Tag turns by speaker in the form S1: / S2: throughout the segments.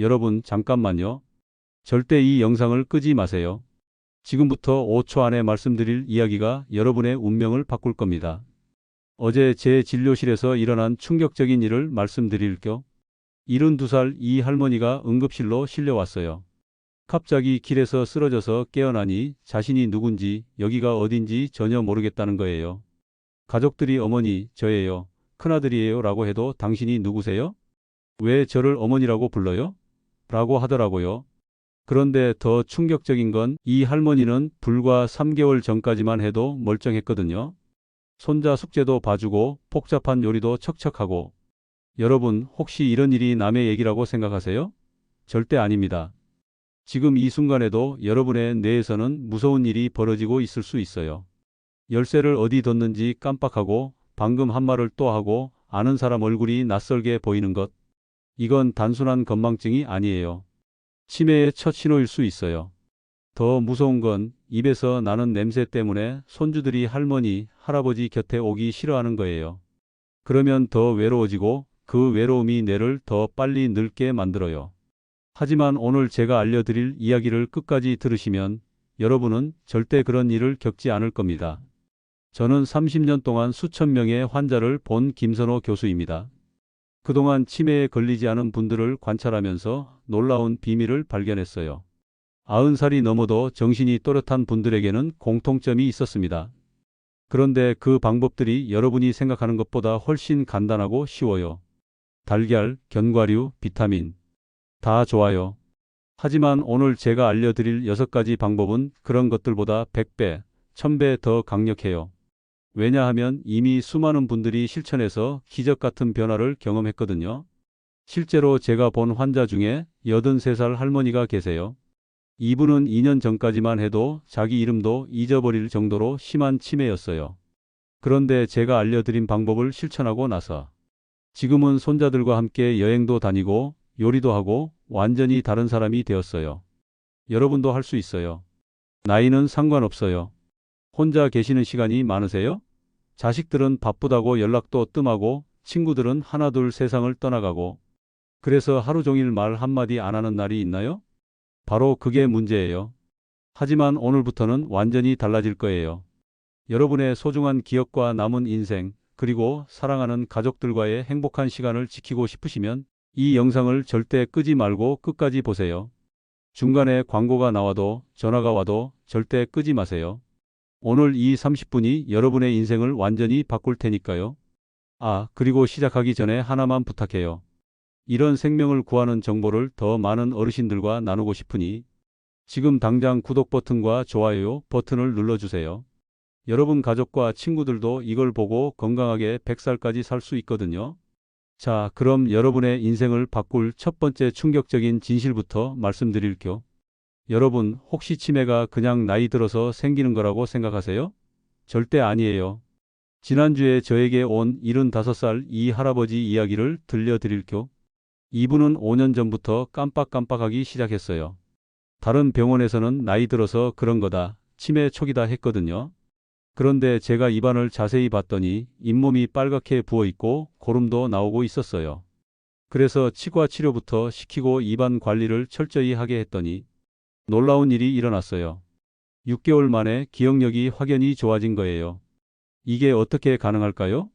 S1: 여러분, 잠깐만요. 절대 이 영상을 끄지 마세요. 지금부터 5초 안에 말씀드릴 이야기가 여러분의 운명을 바꿀 겁니다. 어제 제 진료실에서 일어난 충격적인 일을 말씀드릴게요. 72살 이 할머니가 응급실로 실려왔어요. 갑자기 길에서 쓰러져서 깨어나니 자신이 누군지 여기가 어딘지 전혀 모르겠다는 거예요. 가족들이 어머니, 저예요. 큰아들이에요. 라고 해도 당신이 누구세요? 왜 저를 어머니라고 불러요? 라고 하더라고요. 그런데 더 충격적인 건 이 할머니는 불과 3개월 전까지만 해도 멀쩡했거든요. 손자 숙제도 봐주고 복잡한 요리도 척척하고. 여러분, 혹시 이런 일이 남의 얘기라고 생각하세요? 절대 아닙니다. 지금 이 순간에도 여러분의 뇌에서는 무서운 일이 벌어지고 있을 수 있어요. 열쇠를 어디 뒀는지 깜빡하고 방금 한 말을 또 하고 아는 사람 얼굴이 낯설게 보이는 것. 이건 단순한 건망증이 아니에요. 치매의 첫 신호일 수 있어요. 더 무서운 건 입에서 나는 냄새 때문에 손주들이 할머니, 할아버지 곁에 오기 싫어하는 거예요. 그러면 더 외로워지고 그 외로움이 뇌를 더 빨리 늙게 만들어요. 하지만 오늘 제가 알려드릴 이야기를 끝까지 들으시면 여러분은 절대 그런 일을 겪지 않을 겁니다. 저는 30년 동안 수천 명의 환자를 본 김선호 교수입니다. 그동안 치매에 걸리지 않은 분들을 관찰하면서 놀라운 비밀을 발견했어요. 90살이 넘어도 정신이 또렷한 분들에게는 공통점이 있었습니다. 그런데 그 방법들이 여러분이 생각하는 것보다 훨씬 간단하고 쉬워요. 달걀, 견과류, 비타민. 다 좋아요. 하지만 오늘 제가 알려드릴 6가지 방법은 그런 것들보다 100배, 1000배 더 강력해요. 왜냐하면 이미 수많은 분들이 실천해서 기적 같은 변화를 경험했거든요. 실제로 제가 본 환자 중에 83살 할머니가 계세요. 이분은 2년 전까지만 해도 자기 이름도 잊어버릴 정도로 심한 치매였어요. 그런데 제가 알려드린 방법을 실천하고 나서 지금은 손자들과 함께 여행도 다니고 요리도 하고 완전히 다른 사람이 되었어요. 여러분도 할 수 있어요. 나이는 상관없어요. 혼자 계시는 시간이 많으세요? 자식들은 바쁘다고 연락도 뜸하고 친구들은 하나둘 세상을 떠나가고 그래서 하루 종일 말 한마디 안 하는 날이 있나요? 바로 그게 문제예요. 하지만 오늘부터는 완전히 달라질 거예요. 여러분의 소중한 기억과 남은 인생, 그리고 사랑하는 가족들과의 행복한 시간을 지키고 싶으시면 이 영상을 절대 끄지 말고 끝까지 보세요. 중간에 광고가 나와도 전화가 와도 절대 끄지 마세요. 오늘 이 30분이 여러분의 인생을 완전히 바꿀 테니까요. 아, 그리고 시작하기 전에 하나만 부탁해요. 이런 생명을 구하는 정보를 더 많은 어르신들과 나누고 싶으니 지금 당장 구독 버튼과 좋아요 버튼을 눌러주세요. 여러분 가족과 친구들도 이걸 보고 건강하게 100살까지 살 수 있거든요. 자, 그럼 여러분의 인생을 바꿀 첫 번째 충격적인 진실부터 말씀드릴게요. 여러분, 혹시 치매가 그냥 나이 들어서 생기는 거라고 생각하세요? 절대 아니에요. 지난주에 저에게 온 75살 이 할아버지 이야기를 들려드릴게요. 이분은 5년 전부터 깜빡깜빡하기 시작했어요. 다른 병원에서는 나이 들어서 그런 거다, 치매 초기다 했거든요. 그런데 제가 입안을 자세히 봤더니 잇몸이 빨갛게 부어 있고 고름도 나오고 있었어요. 그래서 치과 치료부터 시키고 입안 관리를 철저히 하게 했더니 놀라운 일이 일어났어요. 6개월 만에 기억력이 확연히 좋아진 거예요. 이게 어떻게 가능할까요?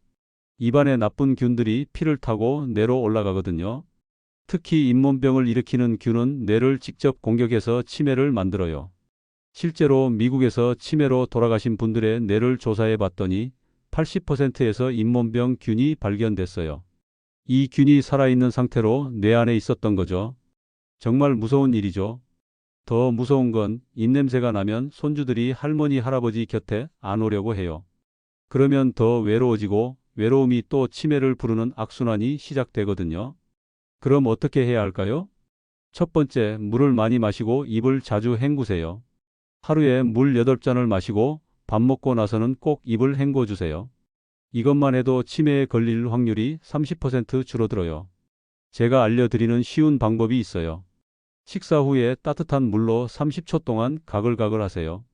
S1: 입안에 나쁜 균들이 피를 타고 뇌로 올라가거든요. 특히 잇몸병을 일으키는 균은 뇌를 직접 공격해서 치매를 만들어요. 실제로 미국에서 치매로 돌아가신 분들의 뇌를 조사해 봤더니 80%에서 잇몸병 균이 발견됐어요. 이 균이 살아있는 상태로 뇌 안에 있었던 거죠. 정말 무서운 일이죠. 더 무서운 건 입냄새가 나면 손주들이 할머니, 할아버지 곁에 안 오려고 해요. 그러면 더 외로워지고 외로움이 또 치매를 부르는 악순환이 시작되거든요. 그럼 어떻게 해야 할까요? 첫 번째, 물을 많이 마시고 입을 자주 헹구세요. 하루에 물 8잔을 마시고 밥 먹고 나서는 꼭 입을 헹궈 주세요. 이것만 해도 치매에 걸릴 확률이 30% 줄어들어요. 제가 알려드리는 쉬운 방법이 있어요. 식사 후에 따뜻한 물로 30초 동안 가글가글 하세요.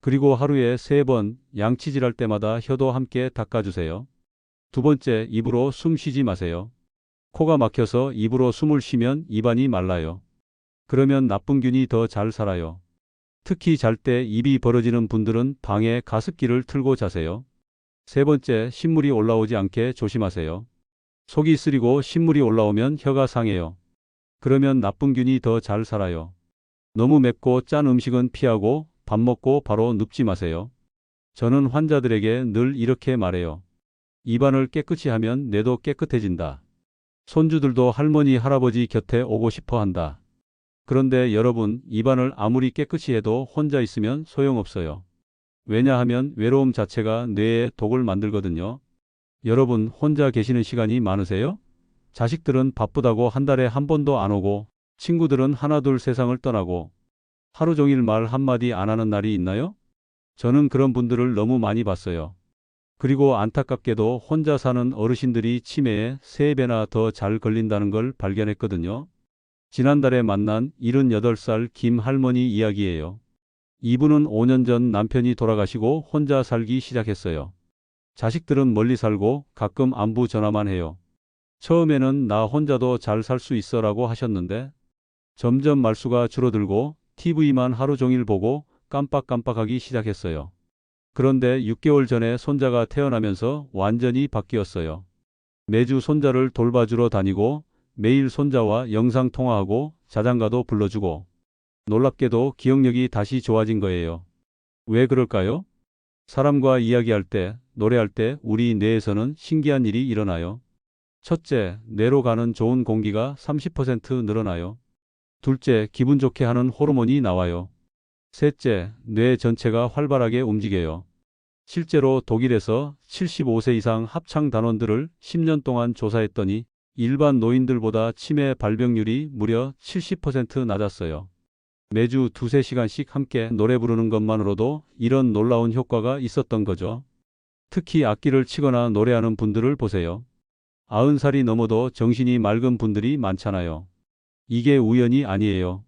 S1: 그리고 하루에 3번 양치질할 때마다 혀도 함께 닦아주세요. 두 번째, 입으로 숨 쉬지 마세요. 코가 막혀서 입으로 숨을 쉬면 입안이 말라요. 그러면 나쁜 균이 더 잘 살아요. 특히 잘 때 입이 벌어지는 분들은 방에 가습기를 틀고 자세요. 세 번째, 신물이 올라오지 않게 조심하세요. 속이 쓰리고 신물이 올라오면 혀가 상해요. 그러면 나쁜 균이 더 잘 살아요. 너무 맵고 짠 음식은 피하고 밥 먹고 바로 눕지 마세요. 저는 환자들에게 늘 이렇게 말해요. 입안을 깨끗이 하면 뇌도 깨끗해진다. 손주들도 할머니, 할아버지 곁에 오고 싶어 한다. 그런데 여러분, 입안을 아무리 깨끗이 해도 혼자 있으면 소용없어요. 왜냐하면 외로움 자체가 뇌에 독을 만들거든요. 여러분, 혼자 계시는 시간이 많으세요? 자식들은 바쁘다고 한 달에 한 번도 안 오고, 친구들은 하나둘 세상을 떠나고, 하루 종일 말 한마디 안 하는 날이 있나요? 저는 그런 분들을 너무 많이 봤어요. 그리고 안타깝게도 혼자 사는 어르신들이 치매에 3배나 더 잘 걸린다는 걸 발견했거든요. 지난달에 만난 78살 김 할머니 이야기예요. 이분은 5년 전 남편이 돌아가시고 혼자 살기 시작했어요. 자식들은 멀리 살고 가끔 안부 전화만 해요. 처음에는 나 혼자도 잘 살 수 있어 라고 하셨는데 점점 말수가 줄어들고 TV만 하루 종일 보고 깜빡깜빡하기 시작했어요. 그런데 6개월 전에 손자가 태어나면서 완전히 바뀌었어요. 매주 손자를 돌봐주러 다니고 매일 손자와 영상 통화하고 자장가도 불러주고 놀랍게도 기억력이 다시 좋아진 거예요. 왜 그럴까요? 사람과 이야기할 때, 노래할 때 우리 뇌에서는 신기한 일이 일어나요. 첫째, 뇌로 가는 좋은 공기가 30% 늘어나요. 둘째, 기분 좋게 하는 호르몬이 나와요. 셋째, 뇌 전체가 활발하게 움직여요. 실제로 독일에서 75세 이상 합창 단원들을 10년 동안 조사했더니 일반 노인들보다 치매 발병률이 무려 70% 낮았어요. 매주 두세 시간씩 함께 노래 부르는 것만으로도 이런 놀라운 효과가 있었던 거죠. 특히 악기를 치거나 노래하는 분들을 보세요. 아흔 살이 넘어도 정신이 맑은 분들이 많잖아요. 이게 우연이 아니에요.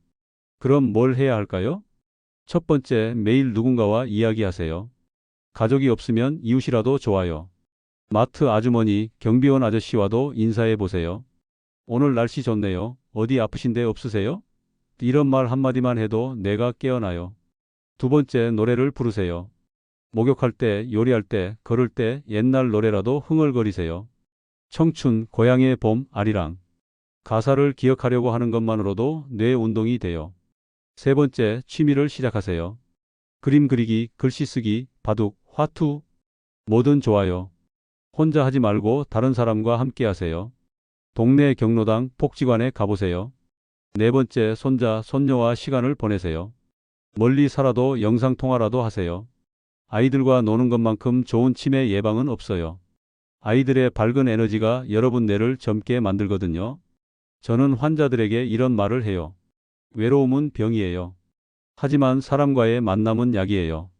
S1: 그럼 뭘 해야 할까요? 첫 번째, 매일 누군가와 이야기하세요. 가족이 없으면 이웃이라도 좋아요. 마트 아주머니, 경비원 아저씨와도 인사해 보세요. 오늘 날씨 좋네요. 어디 아프신데 없으세요? 이런 말 한마디만 해도 내가 깨어나요. 두 번째, 노래를 부르세요. 목욕할 때, 요리할 때, 걸을 때 옛날 노래라도 흥얼거리세요. 청춘, 고향의 봄, 아리랑. 가사를 기억하려고 하는 것만으로도 뇌 운동이 돼요. 세 번째, 취미를 시작하세요. 그림 그리기, 글씨 쓰기, 바둑, 화투, 뭐든 좋아요. 혼자 하지 말고 다른 사람과 함께 하세요. 동네 경로당, 복지관에 가보세요. 네 번째, 손자, 손녀와 시간을 보내세요. 멀리 살아도 영상통화라도 하세요. 아이들과 노는 것만큼 좋은 치매 예방은 없어요. 아이들의 밝은 에너지가 여러분 뇌를 젊게 만들거든요. 저는 환자들에게 이런 말을 해요. 외로움은 병이에요. 하지만 사람과의 만남은 약이에요.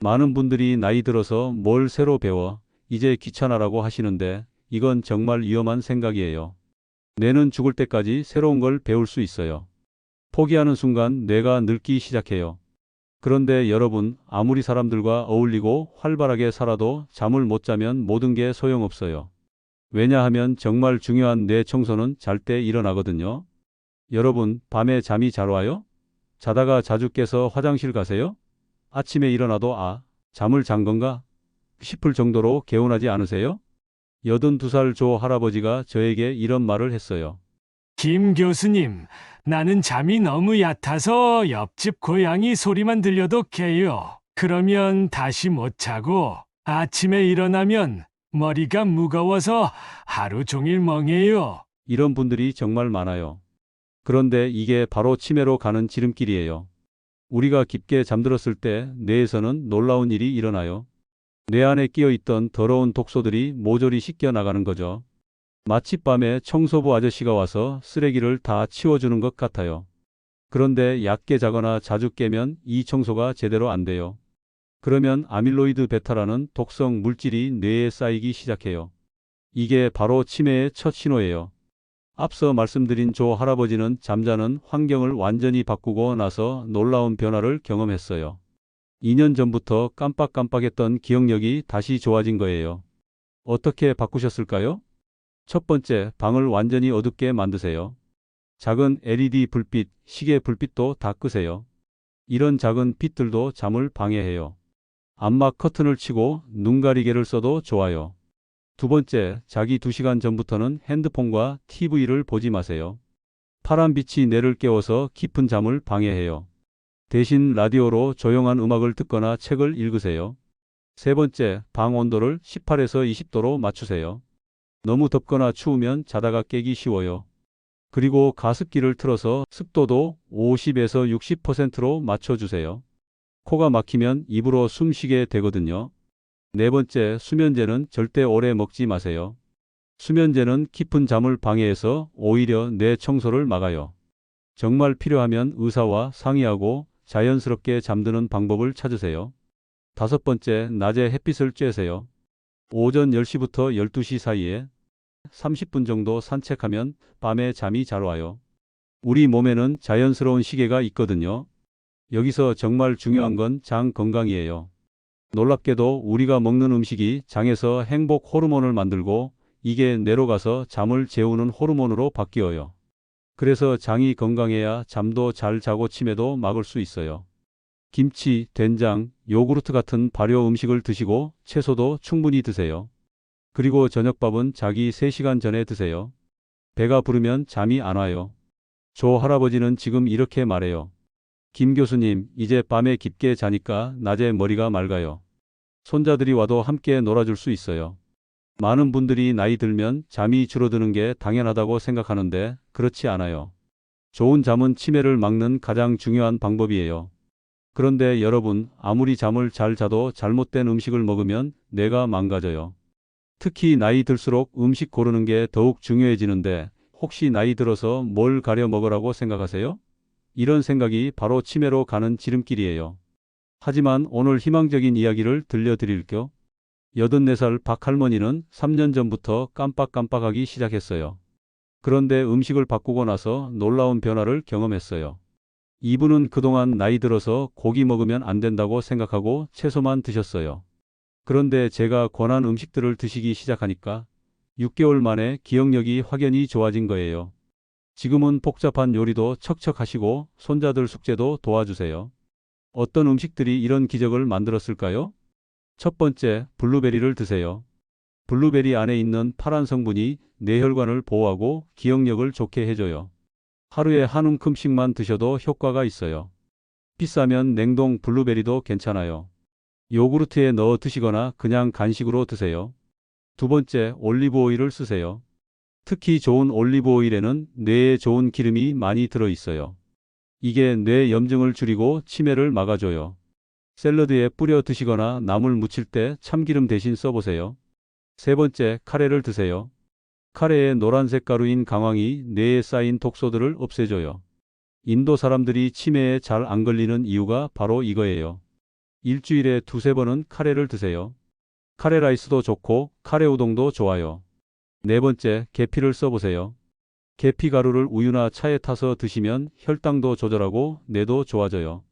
S1: 많은 분들이 나이 들어서 뭘 새로 배워 이제 귀찮아라고 하시는데 이건 정말 위험한 생각이에요. 뇌는 죽을 때까지 새로운 걸 배울 수 있어요. 포기하는 순간 뇌가 늙기 시작해요. 그런데 여러분, 아무리 사람들과 어울리고 활발하게 살아도 잠을 못 자면 모든 게 소용없어요. 왜냐하면 정말 중요한 뇌 청소는 잘 때 일어나거든요. 여러분, 밤에 잠이 잘 와요? 자다가 자주 깨서 화장실 가세요? 아침에 일어나도 아, 잠을 잔 건가? 싶을 정도로 개운하지 않으세요? 82살 조 할아버지가 저에게 이런 말을 했어요.
S2: 김 교수님, 나는 잠이 너무 얕아서 옆집 고양이 소리만 들려도 깨요. 그러면 다시 못 자고 아침에 일어나면 머리가 무거워서 하루 종일 멍해요.
S1: 이런 분들이 정말 많아요. 그런데 이게 바로 치매로 가는 지름길이에요. 우리가 깊게 잠들었을 때 뇌에서는 놀라운 일이 일어나요. 뇌 안에 끼어 있던 더러운 독소들이 모조리 씻겨 나가는 거죠. 마치 밤에 청소부 아저씨가 와서 쓰레기를 다 치워주는 것 같아요. 그런데 얕게 자거나 자주 깨면 이 청소가 제대로 안 돼요. 그러면 아밀로이드 베타라는 독성 물질이 뇌에 쌓이기 시작해요. 이게 바로 치매의 첫 신호예요. 앞서 말씀드린 조 할아버지는 잠자는 환경을 완전히 바꾸고 나서 놀라운 변화를 경험했어요. 2년 전부터 깜빡깜빡했던 기억력이 다시 좋아진 거예요. 어떻게 바꾸셨을까요? 첫 번째, 방을 완전히 어둡게 만드세요. 작은 LED 불빛, 시계 불빛도 다 끄세요. 이런 작은 빛들도 잠을 방해해요. 암막 커튼을 치고 눈 가리개를 써도 좋아요. 두 번째, 자기 2시간 전부터는 핸드폰과 TV를 보지 마세요. 파란 빛이 뇌를 깨워서 깊은 잠을 방해해요. 대신 라디오로 조용한 음악을 듣거나 책을 읽으세요. 세 번째, 방 온도를 18에서 20도로 맞추세요. 너무 덥거나 추우면 자다가 깨기 쉬워요. 그리고 가습기를 틀어서 습도도 50에서 60%로 맞춰주세요. 코가 막히면 입으로 숨 쉬게 되거든요. 네 번째, 수면제는 절대 오래 먹지 마세요. 수면제는 깊은 잠을 방해해서 오히려 뇌 청소를 막아요. 정말 필요하면 의사와 상의하고 자연스럽게 잠드는 방법을 찾으세요. 다섯 번째, 낮에 햇빛을 쬐세요. 오전 10시부터 12시 사이에 30분 정도 산책하면 밤에 잠이 잘 와요. 우리 몸에는 자연스러운 시계가 있거든요. 여기서 정말 중요한 건 장 건강이에요. 놀랍게도 우리가 먹는 음식이 장에서 행복 호르몬을 만들고 이게 뇌로 가서 잠을 재우는 호르몬으로 바뀌어요. 그래서 장이 건강해야 잠도 잘 자고 치매도 막을 수 있어요. 김치, 된장, 요구르트 같은 발효 음식을 드시고 채소도 충분히 드세요. 그리고 저녁밥은 자기 3시간 전에 드세요. 배가 부르면 잠이 안 와요. 조 할아버지는 지금 이렇게 말해요. 김 교수님, 이제 밤에 깊게 자니까 낮에 머리가 맑아요. 손자들이 와도 함께 놀아줄 수 있어요. 많은 분들이 나이 들면 잠이 줄어드는 게 당연하다고 생각하는데 그렇지 않아요. 좋은 잠은 치매를 막는 가장 중요한 방법이에요. 그런데 여러분, 아무리 잠을 잘 자도 잘못된 음식을 먹으면 뇌가 망가져요. 특히 나이 들수록 음식 고르는 게 더욱 중요해지는데 혹시 나이 들어서 뭘 가려 먹으라고 생각하세요? 이런 생각이 바로 치매로 가는 지름길이에요. 하지만 오늘 희망적인 이야기를 들려드릴게요. 84살 박할머니는 3년 전부터 깜빡깜빡하기 시작했어요. 그런데 음식을 바꾸고 나서 놀라운 변화를 경험했어요. 이분은 그동안 나이 들어서 고기 먹으면 안 된다고 생각하고 채소만 드셨어요. 그런데 제가 권한 음식들을 드시기 시작하니까 6개월 만에 기억력이 확연히 좋아진 거예요. 지금은 복잡한 요리도 척척하시고 손자들 숙제도 도와주세요. 어떤 음식들이 이런 기적을 만들었을까요? 첫 번째, 블루베리를 드세요. 블루베리 안에 있는 파란 성분이 뇌혈관을 보호하고 기억력을 좋게 해줘요. 하루에 한 움큼씩만 드셔도 효과가 있어요. 비싸면 냉동 블루베리도 괜찮아요. 요구르트에 넣어 드시거나 그냥 간식으로 드세요. 두 번째, 올리브 오일을 쓰세요. 특히 좋은 올리브 오일에는 뇌에 좋은 기름이 많이 들어 있어요. 이게 뇌 염증을 줄이고 치매를 막아줘요. 샐러드에 뿌려 드시거나 나물 무칠 때 참기름 대신 써보세요. 세 번째, 카레를 드세요. 카레의 노란색 가루인 강황이 뇌에 쌓인 독소들을 없애줘요. 인도 사람들이 치매에 잘 안 걸리는 이유가 바로 이거예요. 일주일에 두세 번은 카레를 드세요. 카레 라이스도 좋고 카레 우동도 좋아요. 네 번째, 계피를 써보세요. 계피 가루를 우유나 차에 타서 드시면 혈당도 조절하고 뇌도 좋아져요.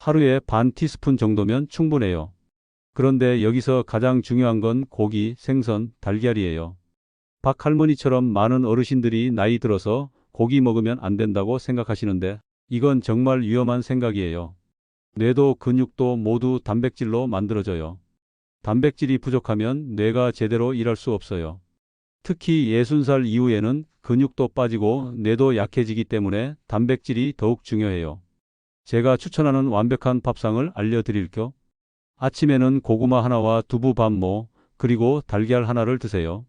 S1: 하루에 반 티스푼 정도면 충분해요. 그런데 여기서 가장 중요한 건 고기, 생선, 달걀이에요. 박 할머니처럼 많은 어르신들이 나이 들어서 고기 먹으면 안 된다고 생각하시는데 이건 정말 위험한 생각이에요. 뇌도 근육도 모두 단백질로 만들어져요. 단백질이 부족하면 뇌가 제대로 일할 수 없어요. 특히 60살 이후에는 근육도 빠지고 뇌도 약해지기 때문에 단백질이 더욱 중요해요. 제가 추천하는 완벽한 밥상을 알려드릴게요. 아침에는 고구마 하나와 두부 반모, 그리고 달걀 하나를 드세요.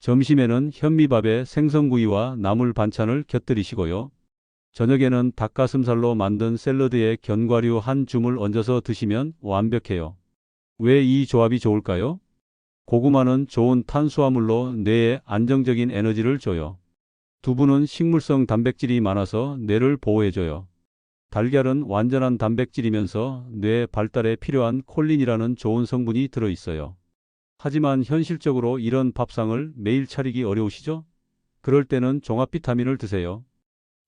S1: 점심에는 현미밥에 생선구이와 나물 반찬을 곁들이시고요. 저녁에는 닭가슴살로 만든 샐러드에 견과류 한 줌을 얹어서 드시면 완벽해요. 왜 이 조합이 좋을까요? 고구마는 좋은 탄수화물로 뇌에 안정적인 에너지를 줘요. 두부는 식물성 단백질이 많아서 뇌를 보호해줘요. 달걀은 완전한 단백질이면서 뇌 발달에 필요한 콜린이라는 좋은 성분이 들어있어요. 하지만 현실적으로 이런 밥상을 매일 차리기 어려우시죠? 그럴 때는 종합 비타민을 드세요.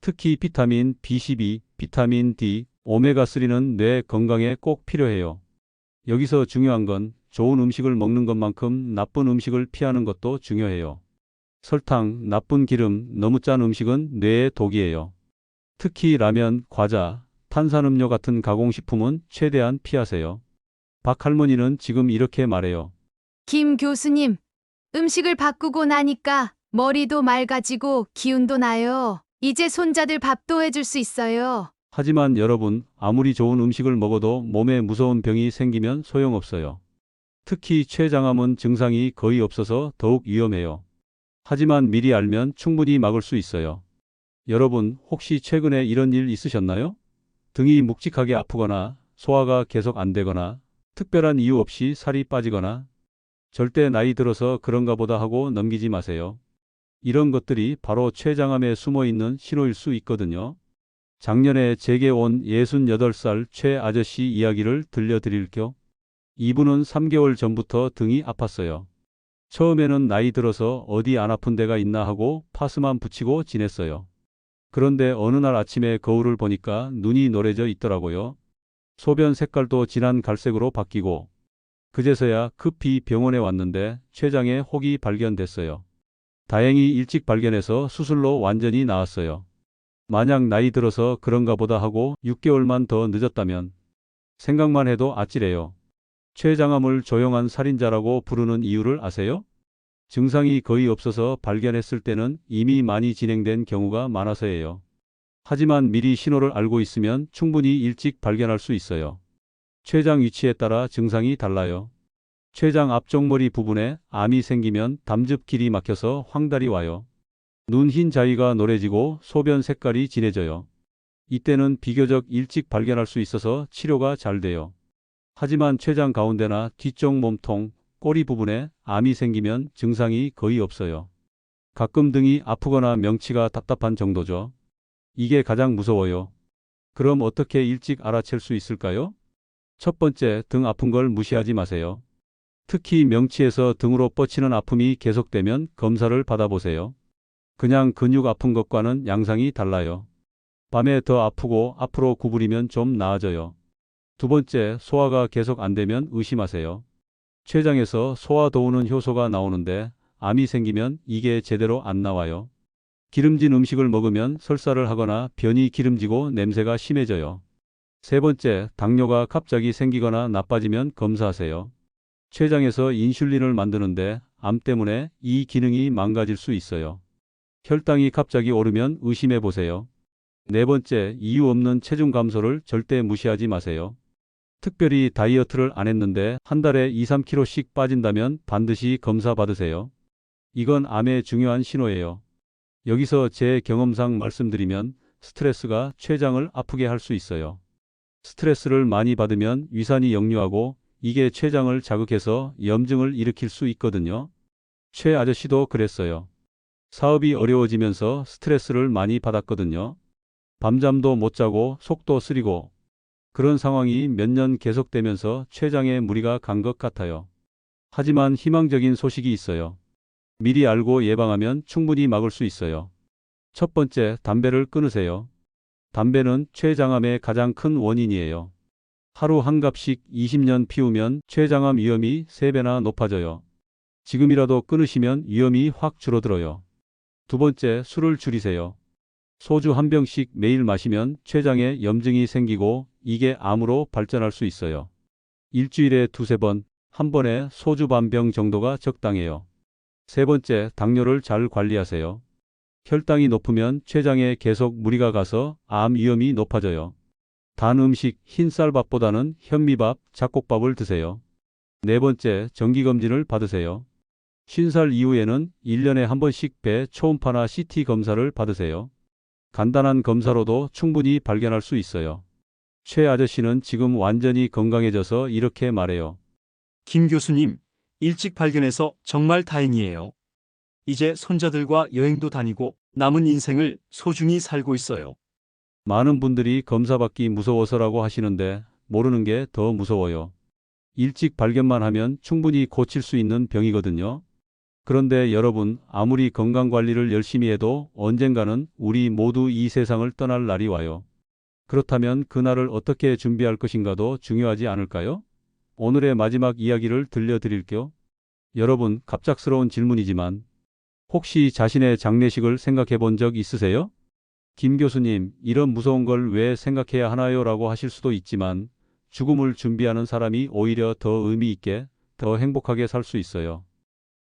S1: 특히 비타민 B12, 비타민 D, 오메가3는 뇌 건강에 꼭 필요해요. 여기서 중요한 건 좋은 음식을 먹는 것만큼 나쁜 음식을 피하는 것도 중요해요. 설탕, 나쁜 기름, 너무 짠 음식은 뇌에 독이에요. 특히 라면, 과자, 탄산음료 같은 가공식품은 최대한 피하세요. 박 할머니는 지금 이렇게 말해요.
S3: 김 교수님, 음식을 바꾸고 나니까 머리도 맑아지고 기운도 나요. 이제 손자들 밥도 해줄 수 있어요.
S1: 하지만 여러분, 아무리 좋은 음식을 먹어도 몸에 무서운 병이 생기면 소용없어요. 특히 췌장암은 증상이 거의 없어서 더욱 위험해요. 하지만 미리 알면 충분히 막을 수 있어요. 여러분, 혹시 최근에 이런 일 있으셨나요? 등이 묵직하게 아프거나 소화가 계속 안 되거나 특별한 이유 없이 살이 빠지거나 절대 나이 들어서 그런가 보다 하고 넘기지 마세요. 이런 것들이 바로 췌장암에 숨어 있는 신호일 수 있거든요. 작년에 제게 온 68살 최 아저씨 이야기를 들려드릴게요. 이분은 3개월 전부터 등이 아팠어요. 처음에는 나이 들어서 어디 안 아픈 데가 있나 하고 파스만 붙이고 지냈어요. 그런데 어느 날 아침에 거울을 보니까 눈이 노래져 있더라고요. 소변 색깔도 진한 갈색으로 바뀌고 그제서야 급히 병원에 왔는데 췌장에 혹이 발견됐어요. 다행히 일찍 발견해서 수술로 완전히 나았어요. 만약 나이 들어서 그런가 보다 하고 6개월만 더 늦었다면 생각만 해도 아찔해요. 췌장암을 조용한 살인자라고 부르는 이유를 아세요? 증상이 거의 없어서 발견했을 때는 이미 많이 진행된 경우가 많아서예요. 하지만 미리 신호를 알고 있으면 충분히 일찍 발견할 수 있어요. 췌장 위치에 따라 증상이 달라요. 췌장 앞쪽 머리 부분에 암이 생기면 담즙 길이 막혀서 황달이 와요. 눈 흰 자위가 노래지고 소변 색깔이 진해져요. 이때는 비교적 일찍 발견할 수 있어서 치료가 잘 돼요. 하지만 췌장 가운데나 뒤쪽 몸통, 꼬리 부분에 암이 생기면 증상이 거의 없어요. 가끔 등이 아프거나 명치가 답답한 정도죠. 이게 가장 무서워요. 그럼 어떻게 일찍 알아챌 수 있을까요? 첫 번째, 등 아픈 걸 무시하지 마세요. 특히 명치에서 등으로 뻗치는 아픔이 계속되면 검사를 받아보세요. 그냥 근육 아픈 것과는 양상이 달라요. 밤에 더 아프고 앞으로 구부리면 좀 나아져요. 두 번째, 소화가 계속 안 되면 의심하세요. 췌장에서 소화 도우는 효소가 나오는데 암이 생기면 이게 제대로 안 나와요. 기름진 음식을 먹으면 설사를 하거나 변이 기름지고 냄새가 심해져요. 세 번째, 당뇨가 갑자기 생기거나 나빠지면 검사하세요. 췌장에서 인슐린을 만드는데 암 때문에 이 기능이 망가질 수 있어요. 혈당이 갑자기 오르면 의심해 보세요. 네 번째, 이유 없는 체중 감소를 절대 무시하지 마세요. 특별히 다이어트를 안 했는데 한 달에 2, 3kg씩 빠진다면 반드시 검사 받으세요. 이건 암의 중요한 신호예요. 여기서 제 경험상 말씀드리면 스트레스가 췌장을 아프게 할 수 있어요. 스트레스를 많이 받으면 위산이 역류하고 이게 췌장을 자극해서 염증을 일으킬 수 있거든요. 최 아저씨도 그랬어요. 사업이 어려워지면서 스트레스를 많이 받았거든요. 밤잠도 못 자고 속도 쓰리고 그런 상황이 몇 년 계속되면서 췌장에 무리가 간 것 같아요. 하지만 희망적인 소식이 있어요. 미리 알고 예방하면 충분히 막을 수 있어요. 첫 번째, 담배를 끊으세요. 담배는 췌장암의 가장 큰 원인이에요. 하루 한 갑씩 20년 피우면 췌장암 위험이 3배나 높아져요. 지금이라도 끊으시면 위험이 확 줄어들어요. 두 번째, 술을 줄이세요. 소주 한 병씩 매일 마시면 췌장에 염증이 생기고 이게 암으로 발전할 수 있어요. 일주일에 두세 번, 한 번에 소주 반 병 정도가 적당해요. 세 번째, 당뇨를 잘 관리하세요. 혈당이 높으면 췌장에 계속 무리가 가서 암 위험이 높아져요. 단 음식, 흰쌀밥보다는 현미밥, 잡곡밥을 드세요. 네 번째, 정기검진을 받으세요. 50살 이후에는 1년에 한 번씩 배 초음파나 CT 검사를 받으세요. 간단한 검사로도 충분히 발견할 수 있어요. 최 아저씨는 지금 완전히 건강해져서 이렇게 말해요.
S4: 김 교수님, 일찍 발견해서 정말 다행이에요. 이제 손자들과 여행도 다니고 남은 인생을 소중히 살고 있어요.
S1: 많은 분들이 검사받기 무서워서라고 하시는데 모르는 게 더 무서워요. 일찍 발견만 하면 충분히 고칠 수 있는 병이거든요. 그런데 여러분, 아무리 건강관리를 열심히 해도 언젠가는 우리 모두 이 세상을 떠날 날이 와요. 그렇다면 그날을 어떻게 준비할 것인가도 중요하지 않을까요? 오늘의 마지막 이야기를 들려드릴게요. 여러분, 갑작스러운 질문이지만 혹시 자신의 장례식을 생각해 본 적 있으세요? 김 교수님, 이런 무서운 걸 왜 생각해야 하나요? 라고 하실 수도 있지만 죽음을 준비하는 사람이 오히려 더 의미 있게, 더 행복하게 살 수 있어요.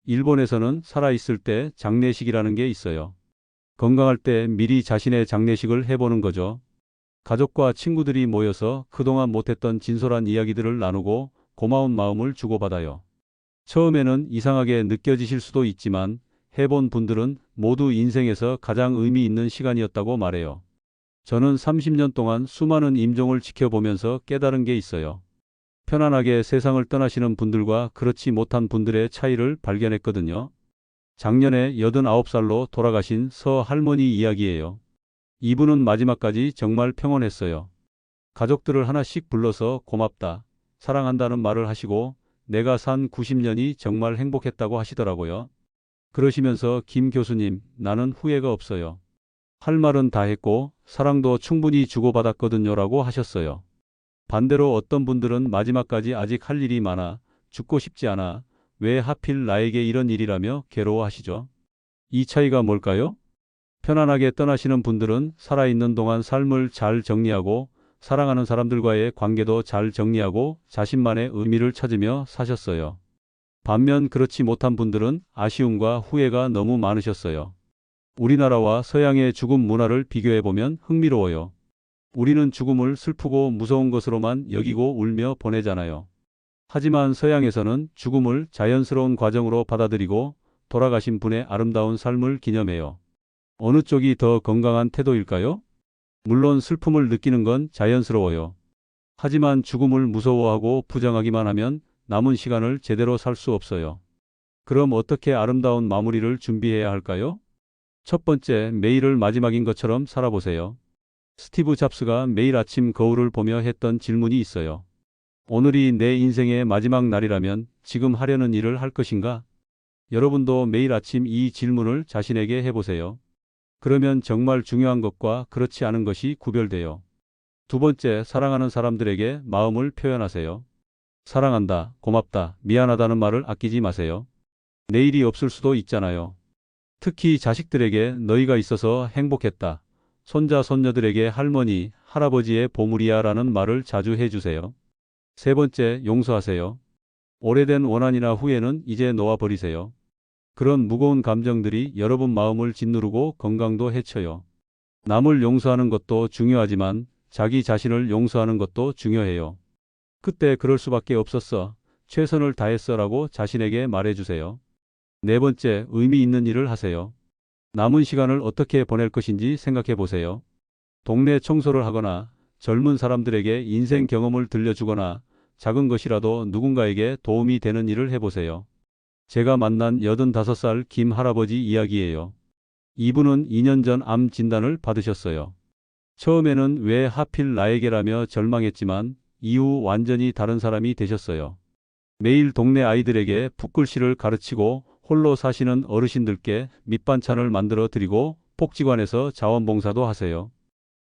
S1: 일본에서는 살아있을 때 장례식이라는 게 있어요. 건강할 때 미리 자신의 장례식을 해보는 거죠. 가족과 친구들이 모여서 그동안 못했던 진솔한 이야기들을 나누고 고마운 마음을 주고받아요. 처음에는 이상하게 느껴지실 수도 있지만 해본 분들은 모두 인생에서 가장 의미 있는 시간이었다고 말해요. 저는 30년 동안 수많은 임종을 지켜보면서 깨달은 게 있어요. 편안하게 세상을 떠나시는 분들과 그렇지 못한 분들의 차이를 발견했거든요. 작년에 89살로 돌아가신 서 할머니 이야기예요. 이분은 마지막까지 정말 평온했어요. 가족들을 하나씩 불러서 고맙다, 사랑한다는 말을 하시고 내가 산 90년이 정말 행복했다고 하시더라고요. 그러시면서 김 교수님, 나는 후회가 없어요. 할 말은 다 했고 사랑도 충분히 주고받았거든요 라고 하셨어요. 반대로 어떤 분들은 마지막까지 아직 할 일이 많아 죽고 싶지 않아 왜 하필 나에게 이런 일이라며 괴로워하시죠? 이 차이가 뭘까요? 편안하게 떠나시는 분들은 살아있는 동안 삶을 잘 정리하고 사랑하는 사람들과의 관계도 잘 정리하고 자신만의 의미를 찾으며 사셨어요. 반면 그렇지 못한 분들은 아쉬움과 후회가 너무 많으셨어요. 우리나라와 서양의 죽음 문화를 비교해보면 흥미로워요. 우리는 죽음을 슬프고 무서운 것으로만 여기고 울며 보내잖아요. 하지만 서양에서는 죽음을 자연스러운 과정으로 받아들이고 돌아가신 분의 아름다운 삶을 기념해요. 어느 쪽이 더 건강한 태도일까요? 물론 슬픔을 느끼는 건 자연스러워요. 하지만 죽음을 무서워하고 부정하기만 하면 남은 시간을 제대로 살 수 없어요. 그럼 어떻게 아름다운 마무리를 준비해야 할까요? 첫 번째, 매일을 마지막인 것처럼 살아보세요. 스티브 잡스가 매일 아침 거울을 보며 했던 질문이 있어요. 오늘이 내 인생의 마지막 날이라면 지금 하려는 일을 할 것인가? 여러분도 매일 아침 이 질문을 자신에게 해보세요. 그러면 정말 중요한 것과 그렇지 않은 것이 구별돼요. 두 번째, 사랑하는 사람들에게 마음을 표현하세요. 사랑한다, 고맙다, 미안하다는 말을 아끼지 마세요. 내일이 없을 수도 있잖아요. 특히 자식들에게 너희가 있어서 행복했다. 손자, 손녀들에게 할머니, 할아버지의 보물이야 라는 말을 자주 해주세요. 세 번째, 용서하세요. 오래된 원한이나 후회는 이제 놓아버리세요. 그런 무거운 감정들이 여러분 마음을 짓누르고 건강도 해쳐요. 남을 용서하는 것도 중요하지만 자기 자신을 용서하는 것도 중요해요. 그때 그럴 수밖에 없었어. 최선을 다했어라고 자신에게 말해주세요. 네 번째, 의미 있는 일을 하세요. 남은 시간을 어떻게 보낼 것인지 생각해 보세요. 동네 청소를 하거나 젊은 사람들에게 인생 경험을 들려주거나 작은 것이라도 누군가에게 도움이 되는 일을 해보세요. 제가 만난 85살 김 할아버지 이야기예요. 이분은 2년 전 암 진단을 받으셨어요. 처음에는 왜 하필 나에게라며 절망했지만 이후 완전히 다른 사람이 되셨어요. 매일 동네 아이들에게 붓글씨를 가르치고 홀로 사시는 어르신들께 밑반찬을 만들어 드리고 복지관에서 자원봉사도 하세요.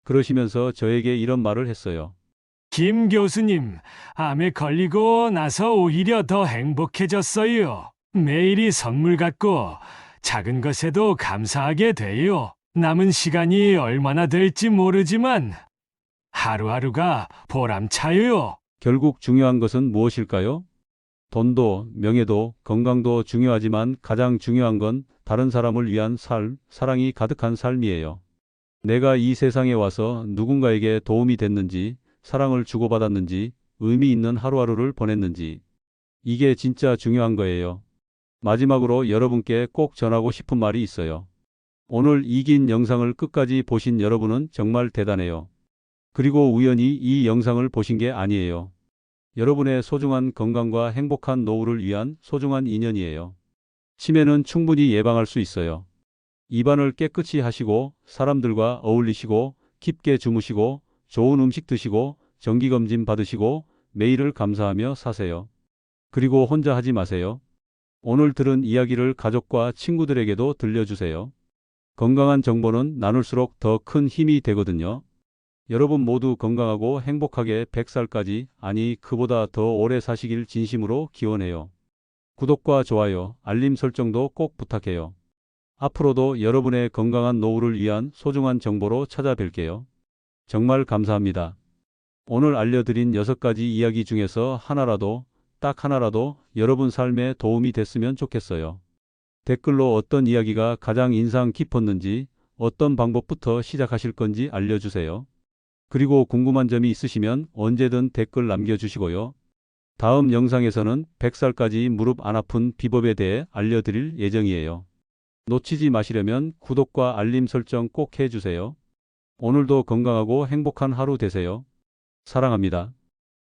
S1: 그러시면서 저에게 이런 말을 했어요.
S2: 김 교수님, 암에 걸리고 나서 오히려 더 행복해졌어요. 매일이 선물 같고 작은 것에도 감사하게 돼요. 남은 시간이 얼마나 될지 모르지만 하루하루가 보람차요.
S1: 결국 중요한 것은 무엇일까요? 돈도, 명예도, 건강도 중요하지만 가장 중요한 건 다른 사람을 위한 삶, 사랑이 가득한 삶이에요. 내가 이 세상에 와서 누군가에게 도움이 됐는지, 사랑을 주고받았는지, 의미 있는 하루하루를 보냈는지. 이게 진짜 중요한 거예요. 마지막으로 여러분께 꼭 전하고 싶은 말이 있어요. 오늘 이 긴 영상을 끝까지 보신 여러분은 정말 대단해요. 그리고 우연히 이 영상을 보신 게 아니에요. 여러분의 소중한 건강과 행복한 노후를 위한 소중한 인연이에요. 치매는 충분히 예방할 수 있어요. 입안을 깨끗이 하시고 사람들과 어울리시고 깊게 주무시고 좋은 음식 드시고 정기검진 받으시고 매일을 감사하며 사세요. 그리고 혼자 하지 마세요. 오늘 들은 이야기를 가족과 친구들에게도 들려주세요. 건강한 정보는 나눌수록 더 큰 힘이 되거든요. 여러분 모두 건강하고 행복하게 100살까지, 아니, 그보다 더 오래 사시길 진심으로 기원해요. 구독과 좋아요, 알림 설정도 꼭 부탁해요. 앞으로도 여러분의 건강한 노후를 위한 소중한 정보로 찾아뵐게요. 정말 감사합니다. 오늘 알려드린 6가지 이야기 중에서 하나라도, 딱 하나라도 여러분 삶에 도움이 됐으면 좋겠어요. 댓글로 어떤 이야기가 가장 인상 깊었는지, 어떤 방법부터 시작하실 건지 알려주세요. 그리고 궁금한 점이 있으시면 언제든 댓글 남겨주시고요. 다음 영상에서는 100살까지 무릎 안 아픈 비법에 대해 알려드릴 예정이에요. 놓치지 마시려면 구독과 알림 설정 꼭 해주세요. 오늘도 건강하고 행복한 하루 되세요. 사랑합니다.